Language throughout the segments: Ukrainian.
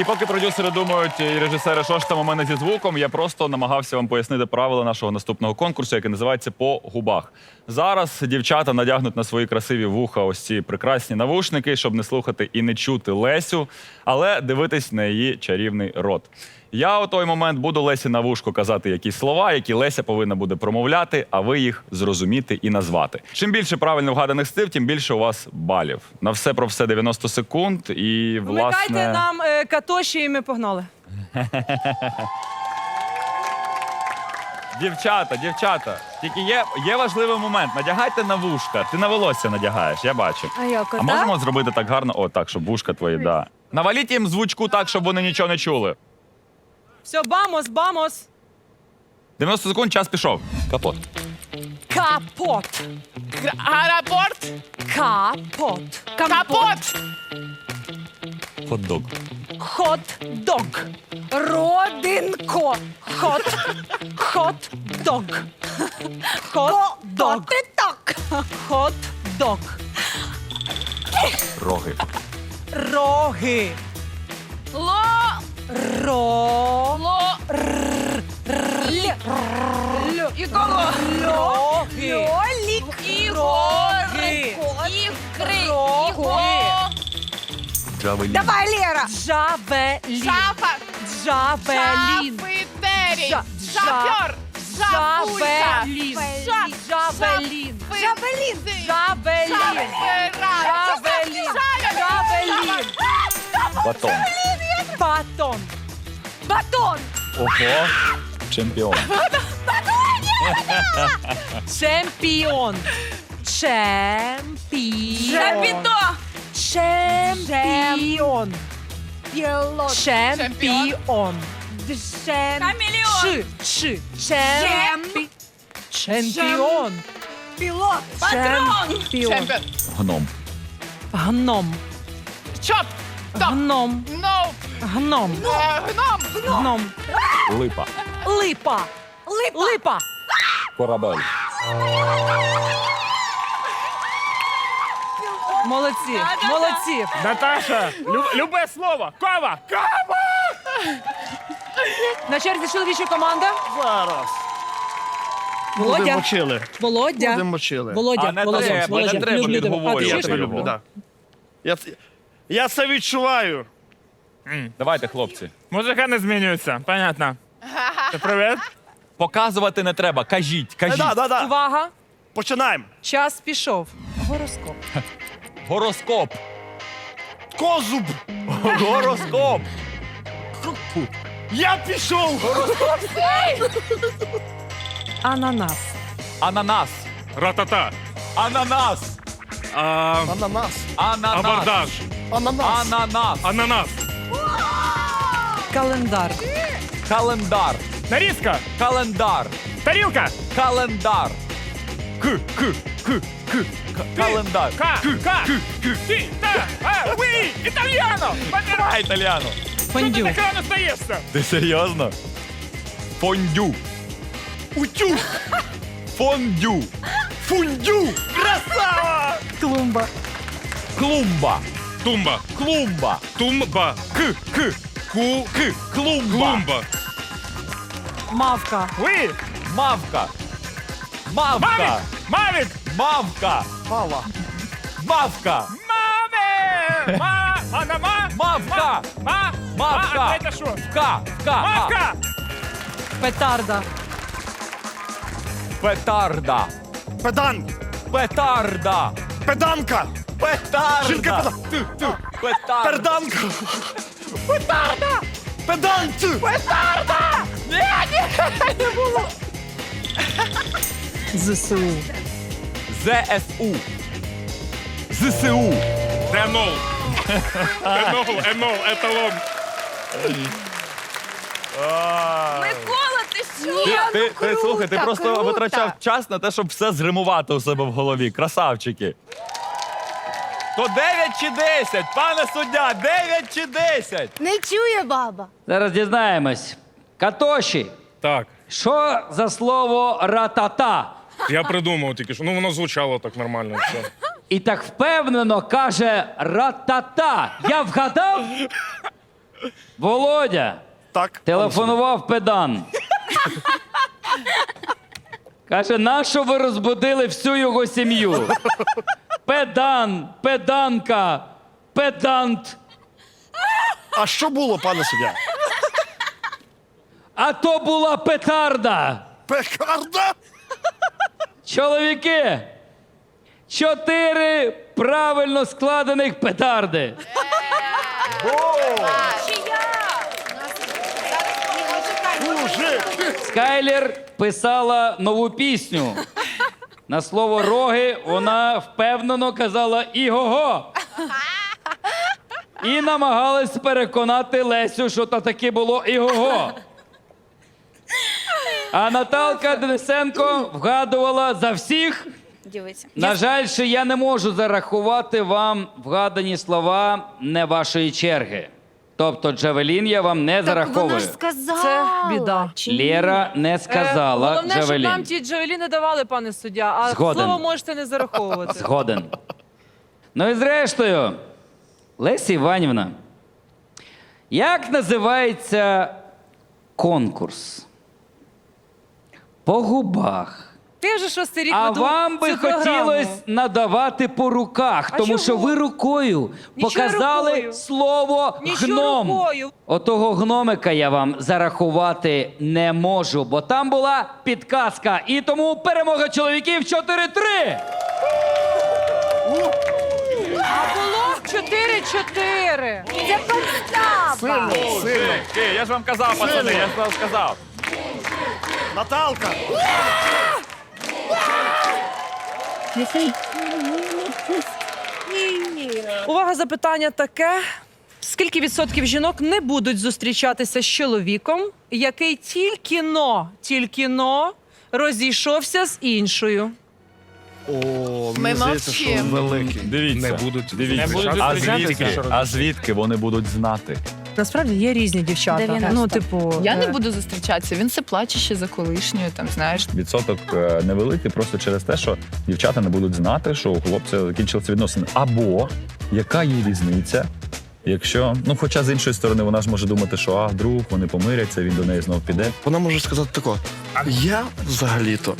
І поки продюсери думають і режисери, що ж там у мене зі звуком, я просто намагався вам пояснити правила нашого наступного конкурсу, який називається по губах. Зараз дівчата надягнуть на свої красиві вуха ось ці прекрасні навушники, щоб не слухати і не чути Лесю, але дивитись на її чарівний рот. Я у той момент буду Лесі на вушко казати якісь слова, які Леся повинна буде промовляти, а ви їх зрозуміти і назвати. Чим більше правильно вгаданих слів, тим більше у вас балів. На все про все 90 секунд. І власне Вмикайте нам е, катоші і ми погнали. Дівчата, дівчата, тільки є, є важливий момент. Надягайте на вушка. Ти на волосся надягаєш, я бачу. А як, А можемо зробити так гарно? О, так, щоб вушка твої, да. Наваліть їм звучку так, щоб вони нічого не чули. Все, бамос, бамос. 90 секунд, час пішов. Капот. Капот. Аеропорт. Капот. Капот. Хот-дог. Хот-дог. Родинко. Хот. Хот-дог. Хот-дог. Хот-дог. Роги. Роги. Ло. Ро. Ло. Лі. Іколо. Роги. Роги. Роги. Ікри. Роги. Джавелін. Давай, Лера. Джавелін. Шафа. Джавелін. Шафитері. Жа-. Шафуйка. Джавелін. Джавелін. Джавелін. Джавелін. Джавелін. Джавелін. Батон. Батон. Батон. Ого. Чемпіон. Чемпіон. Чемпіон. Шапіто. Чемпіон. Чемпіон. Хамелеон. Чи. Чи. Чемпі. Чемпіон. Пілот. Патрон. Чемпіон. Чемпіон. Гном. Гном. Чоп. Топ. Гном. Ноу. Гном. Е, Гном. Гном. Липа. Липа. Липа. Липа. Корабель. Молодці. Молодці. Наташа, люб- любе слово. Кава! Кава! На черзі чоловіча команда. Зараз. Будемо Володя. мочили. Володя. Будемо мочили. Володя. А не Володя. треба, Володя. не треба Люблю тебе. підговорювати. Я тебе люблю, да. Я, це- я це відчуваю. Давайте, хлопці. Музика не змінюється, понятно. Привіт? Показувати не треба. Кажіть, кажіть. Да, да, да. Увага. Починаємо. Час пішов. Гороскоп. Гороскоп. Козуб. Гороскоп. Я пішов. Ананас. Ананас. Ратата. Ананас. А, Ананас. Ананас. абордаж. Ананас. Ананас. Ананас. Календар. Календар. Нарізка. Календар. Тарілка. Календар. К, к, к, к. К- Календар. Ка. Ка. Ти. Та. А. Уі. Італіано. А, італіано. Фондю. Ти так рано стаєшся. Ти серйозно? Фондю. Утю. Фондю. Фундю. Красава. Клумба. Клумба. Тумба. Клумба. Тумба. К, к. Ку. К. Клумба. Клумба. Мавка. Ви. Мавка. Мавік. Мавка. Мавік. Мавка. Мава. Мавка. Маве. Ма. Ана ма. Мавка. Ма. Мавка. А, а це що? Ка. Ка. Мавка. Петарда. Петарда. Педан. Петарда. Педанка. Петарда. Жінка педа-. Петарда. Перданка. Петарда. Педант. Петарда. ЗСУ. ЗСУ. ЗСУ. Денол. Енол. Енол. Еталон. Микола, ти що? Ти, ти, ти слухай, ти просто витрачав час на те, щоб все зримувати у себе в голові. Красавчики. То 9 чи 10? Пане суддя, 9 чи 10? Не чує баба. Зараз дізнаємось. Катоші, Так. Що за слово ратата? Я придумав тільки що. Ну воно звучало так нормально. Все. І так впевнено каже ратата. Я вгадав? Володя. Так. Телефонував педан. Каже, нащо ви розбудили всю його сім'ю? Педан, педанка, педант. А що було, пане суддя? А то була петарда. Пекарда? Чоловіки, чотири правильно складених петарди. Мужик! Скайлер писала нову пісню. На слово роги вона впевнено казала іго-го. І намагалась переконати Лесю, що то таки було іго-го. А Наталка Денисенко вгадувала за всіх. Дивіться. На жаль, що я не можу зарахувати вам вгадані слова не вашої черги. Тобто Джавелін я вам не Вона зараховую. ж сказала. Це біда. Чи ні? Лєра не сказала Е, Головне, щоб Джавелін. нам ті джавеліни давали, пане суддя, а Згоден. слово можете не зараховувати. Згоден. Ну і зрештою, Леся Іванівна, як називається конкурс? По губах. Ти вже шостий рік А веду вам би цю програму. хотілося надавати по руках, А тому що ви рукою Нічого показали рукою. слово Нічого гном. рукою. Отого гномика я вам зарахувати не можу, бо там була підказка. І тому перемога чоловіків 4-3. А було 4-4. Це подстава. Сильно, сильно. Я ж вам казав, пацани, я ж вам сказав. Наталка! Увага, запитання таке. Скільки відсотків жінок не будуть зустрічатися з чоловіком, який тільки но, тільки но розійшовся з іншою? О, Ми мені здається, що мовчимо. великий. Дивіться. Не будуть. Дивіться. Не будуть а, зустрічатися, звідки, а звідки вони будуть знати? Насправді є різні дівчата. 90. Ну, типу, Я не е, буду зустрічатися. Він все плаче ще за колишньою, там знаєш. Відсоток е, невеликий просто через те, що дівчата не будуть знати, що у хлопця закінчилися відносини. Або яка є різниця, якщо, ну хоча з іншої сторони, вона ж може думати, що а вдруг вони помиряться, він до неї знов піде. Вона може сказати тако. Я взагалі-то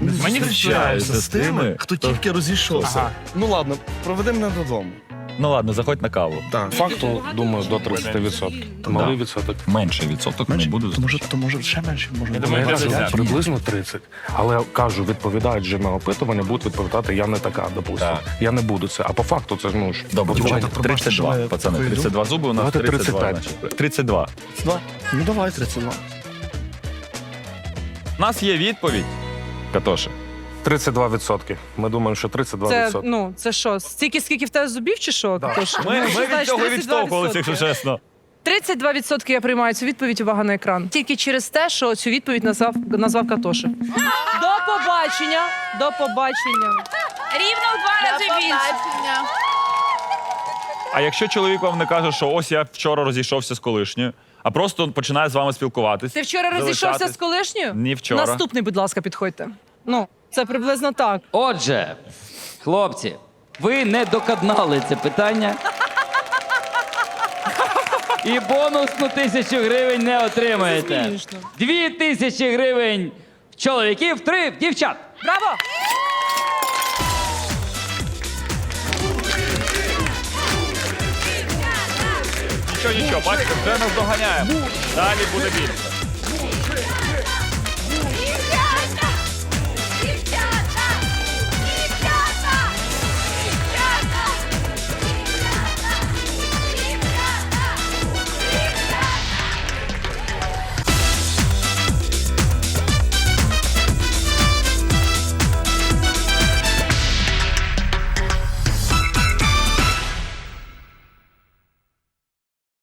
не зустрічаюся з тими, хто- тільки розійшовся. Ага. Ну ладно, проведи мене додому. Ну ладно, заходь на каву. Так. Факту, думаю, до 30%. Малий відсоток. Менший відсоток не буде. То може, то може ще менше, може. Я думаю, Менше. 20, приблизно 30. Але кажу, відповідають же на опитування, будуть відповідати, я не така, допустимо. Так. Я не буду це. А по факту це ж ну ж. Добре, дівчата, давайте пробачте, 32, що я пацани, прийду. 32 зуби у нас Давайте 32. 35. значить. 32. Два. Ну давай 32. У нас є відповідь. Катоша. 32%. Ми думаємо, що 32%. Це, ну, це що, стільки, скільки в тебе зубів, чи що? Да. Тож, Ми, ну, ми від цього 32%? відштовхувалися, якщо чесно. 32% я приймаю цю відповідь, увага на екран. Тільки через те, що цю відповідь назвав, назвав Катоши. До побачення, до побачення. Рівно в два рази більше. А якщо чоловік вам не каже, що ось я вчора розійшовся з колишньою, а просто починає з вами спілкуватись. Ти вчора розійшовся з колишньою? Ні, вчора. Наступний, будь ласка, підходьте. Ну, це приблизно так. Отже, хлопці, ви не докаднали це питання. І бонусну тисячу гривень не отримаєте. смішно. Дві тисячі гривень в чоловіків, три в дівчат. Браво! Нічого, нічого, бачите, вже нас доганяємо. Далі буде більше.